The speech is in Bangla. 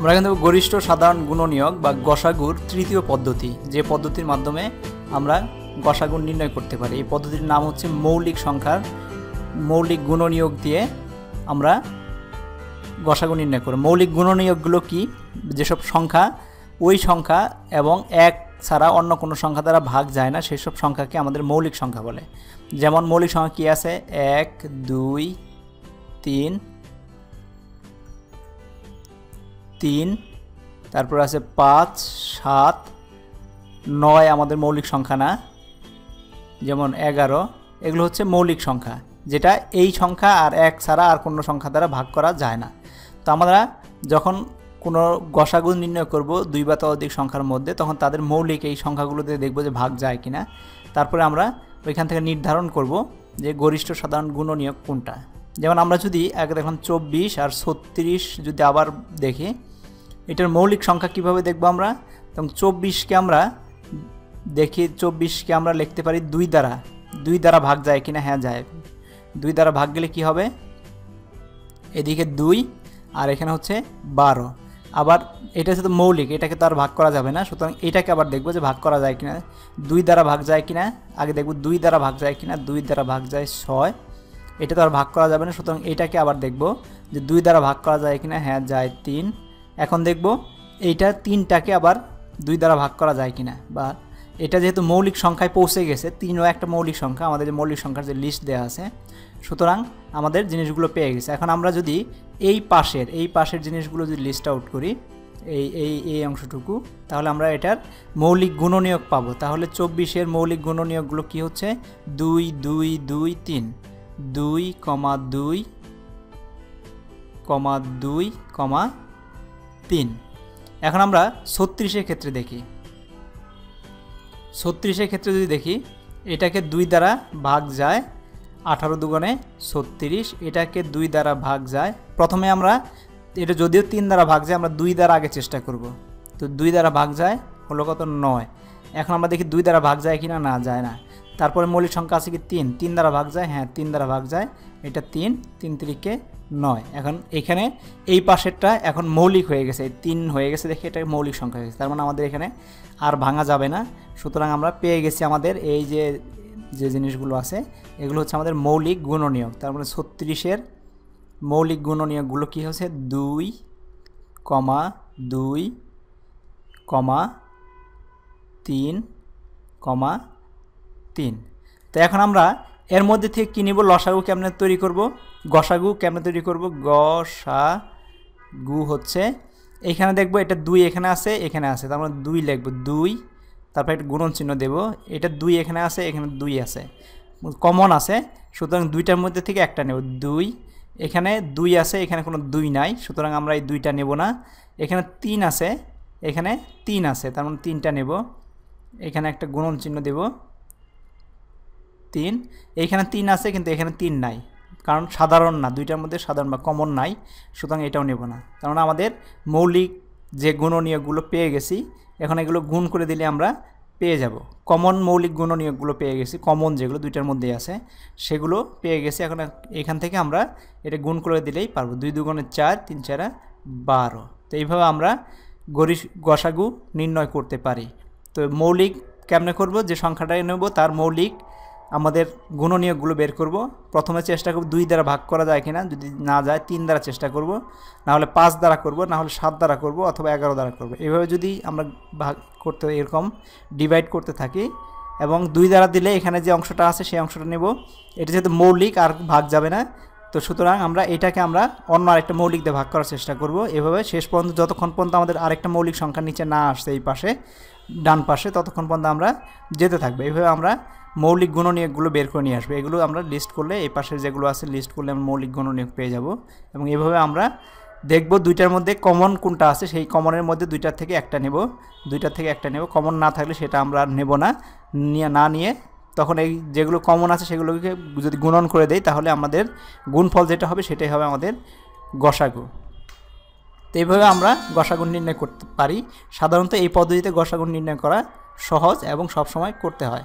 আমরা কিন্তু গরিষ্ঠ, সাধারণ গুণনীয়ক বা গসাগুর তৃতীয় পদ্ধতি, যে পদ্ধতির মাধ্যমে আমরা গসাগুণ নির্ণয় করতে পারি। এই পদ্ধতির নাম হচ্ছে মৌলিক সংখ্যার, মৌলিক গুণনীয়ক দিয়ে আমরা গসাগু নির্ণয় করি। মৌলিক গুণনীয়কগুলো কি? যেসব সংখ্যা, ওই সংখ্যা এবং এক ছাড়া অন্য কোনো সংখ্যা দ্বারা ভাগ যায় না, সেসব সংখ্যাকে আমাদের মৌলিক সংখ্যা বলে। যেমন মৌলিক সংখ্যা কী আছে? এক, দুই, তিন তিন, তারপর আছে পাঁচ, সাত, নয় আমাদের মৌলিক সংখ্যা না, যেমন এগারো, এগুলো হচ্ছে মৌলিক সংখ্যা, যেটা এই সংখ্যা আর এক ছাড়া আর কোনো সংখ্যা দ্বারা ভাগ করা যায় না। তো আমরা যখন কোনো গসাগুণ নির্ণয় করব দুই বা ততোধিক সংখ্যার মধ্যে, তখন তাদের মৌলিক এই সংখ্যাগুলোতে দেখব যে ভাগ যায় কিনা। তারপরে আমরা ওইখান থেকে নির্ধারণ করব যে গরিষ্ঠ সাধারণ গুণনীয়ক কোনটা। যেমন আমরা যদি আগে দেখুন চব্বিশ আর ছত্রিশ যদি আবার দেখি এটার মৌলিক সংখ্যা কীভাবে দেখব আমরা? তখন চব্বিশকে আমরা দেখি, চব্বিশকে আমরা লিখতে পারি দুই দ্বারা। দুই দ্বারা ভাগ যায় কিনা? হ্যাঁ যায়। দুই দ্বারা ভাগ গেলে কি হবে? এদিকে দুই, আর এখানে হচ্ছে বারো। আবার এটা হচ্ছে তো মৌলিক, এটাকে তো আর ভাগ করা যাবে না। সুতরাং এটাকে আবার দেখব যে ভাগ করা যায় কিনা। দুই দ্বারা ভাগ যায় কিনা? আগে দেখব দুই দ্বারা ভাগ যায় কিনা? দুই দ্বারা ভাগ যায় ছয়। এটা তো আর ভাগ করা যাবে না। সুতরাং এটাকে আবার দেখব যে দুই দ্বারা ভাগ করা যায় কিনা? হ্যাঁ যায় তিন। এখন দেখব এইটা তিনটাকে আবার দুই দ্বারা ভাগ করা যায় কিনা। বা এটা যেহেতু মৌলিক সংখ্যায় পৌঁছে গেছে, তিনও একটা মৌলিক সংখ্যা, আমাদের যে মৌলিক সংখ্যার যে লিস্ট দেওয়া আছে, সুতরাং আমাদের জিনিসগুলো পেয়ে গেছে। এখন আমরা যদি এই পাশের এই পাশের জিনিসগুলো যদি লিস্ট আউট করি, এই এই এই অংশটুকু, তাহলে আমরা এটার মৌলিক গুণনীয়ক পাবো। তাহলে চব্বিশের মৌলিক গুণনীয়কগুলো কি হচ্ছে? দুই দুই দুই, তিন। দুই, কমা দুই কমা দুই, কমা তিন। এখন আমরা ছত্রিশের ক্ষেত্রে দেখি। ছত্রিশের ক্ষেত্রে যদি দেখি, এটাকে দুই দ্বারা ভাগ যায় আঠারো দুগুণে ছত্রিশ, এটাকে দুই দ্বারা ভাগ যায়, প্রথমে আমরা এটা যদিও তিন দ্বারা ভাগ যায়, আমরা দুই দ্বারা আগে চেষ্টা করব। তো দুই দ্বারা ভাগ যায় হলো কত? নয়। এখন আমরা দেখি দুই দ্বারা ভাগ যায় কি না না, যায় না। তারপরে মৌলিক সংখ্যা আছে কি তিন? তিন দ্বারা ভাগ যায় হ্যাঁ তিন দ্বারা ভাগ যায়। এটা তিন তিন তিরিকে নয়। এখন এখানে এই পাশেরটা এখন মৌলিক হয়ে গেছে তিন হয়ে গেছে দেখে এটা মৌলিক সংখ্যা হয়ে গেছে। তার মানে আমাদের এখানে আর ভাঙা যাবে না। সুতরাং আমরা পেয়ে গেছি আমাদের এই যে যে জিনিসগুলো আছে, এগুলো হচ্ছে আমাদের মৌলিক গুণনীয়ক। তার মানে ছত্রিশের মৌলিক গুণনীয়কগুলো কী হচ্ছে? দুই কমা দুই কমা তিন কমা তিন। তো এখন আমরা এর মধ্যে থেকে কী নিব? লসাগু কেমনে তৈরি করব? গসাগু কেমনে তৈরি করব? গসা গু হচ্ছে এখানে দেখব, এটা দুই এখানে আছে এখানে আছে। তার মানে দুই লিখব, দুই। তারপর একটা গুণন চিহ্ন দেব। এটা দুই এখানে আছে, এখানে দুই আছে। কমন আছে, সুতরাং দুইটার মধ্যে থেকে একটা নেব, দুই। এখানে দুই আছে, এখানে কোনো দুই নাই, সুতরাং আমরা এই দুইটা নেব না। এখানে তিন আছে, এখানে তিন আছে, তার মানে তিনটা নেব। এখানে একটা গুণন চিহ্ন দেব। তিন। এইখানে তিন আছে, কিন্তু এখানে তিন নাই। কারণ সাধারণ না, দুইটার মধ্যে সাধারণ বা কমন নাই, সুতরাং এটাও নেব না। কারণ আমাদের মৌলিক যে গুণনীয়কগুলো পেয়ে গেছি, এখন এগুলো গুণ করে দিলে আমরা পেয়ে যাব। কমন মৌলিক গুণনীয়কগুলো পেয়ে গেছি কমন যেগুলো দুইটার মধ্যেই আছে, সেগুলো পেয়ে গেছি। এখন এখান থেকে আমরা এটা গুণ করে দিলেই পারব। দুই দুগুণে চার, তিন চারা বারো। তো এইভাবে আমরা গরি গসাগু নির্ণয় করতে পারি। তো মৌলিক কেমনে করব? যে সংখ্যাটাই নেব, তার মৌলিক আমাদের গুণনীয়কগুলো বের করব। প্রথমে চেষ্টা করব দুই দ্বারা ভাগ করা যায় কিনা। যদি না যায়, তিন দ্বারা চেষ্টা করব। না হলে পাঁচ দ্বারা করব না হলে সাত দ্বারা করব অথবা এগারো দ্বারা করব। এভাবে যদি আমরা ভাগ করতে, এরকম ডিভাইড করতে থাকি এবং দুই দ্বারা দিলে এখানে যে অংশটা আছে, সেই অংশটা নেব। এটা যেহেতু মৌলিক, আর ভাগ যাবে না। তো সুতরাং আমরা এটাকে আমরা অন্য আরেকটা মৌলিক দিয়ে ভাগ করার চেষ্টা করব। এভাবে শেষ পর্যন্ত, যতক্ষণ পর্যন্ত আমাদের আরেকটা মৌলিক সংখ্যা নিচে না আসছে এই পাশে, ডান পাশে, ততক্ষণ পর্যন্ত আমরা যেতে থাকব। এইভাবে আমরা মৌলিক গুণনীয়কগুলো বের করে নিয়ে আসব। এগুলো আমরা লিস্ট করলে এই পাশের যেগুলো আছে লিস্ট করলে আমরা মৌলিক গুণনীয়ক পেয়ে যাব। এবং এভাবে আমরা দেখব দুইটার মধ্যে কমন কোনটা আছে, সেই কমনের মধ্যে দুইটার থেকে একটা নেব। দুইটার থেকে একটা নেব। কমন না থাকলে সেটা আমরা নেব না। নিয়ে না নিয়ে তখন এই যেগুলো কমন আছে সেগুলোকে যদি গুণন করে দেই তাহলে আমাদের গুণফল যেটা হবে সেটাই হবে আমাদের গসাগু। তো এইভাবে আমরা গসাগুণ নির্ণয় করতে পারি। সাধারণত এই পদ্ধতিতে গসাগুণ নির্ণয় করা সহজ এবং সবসময় করতে হয়।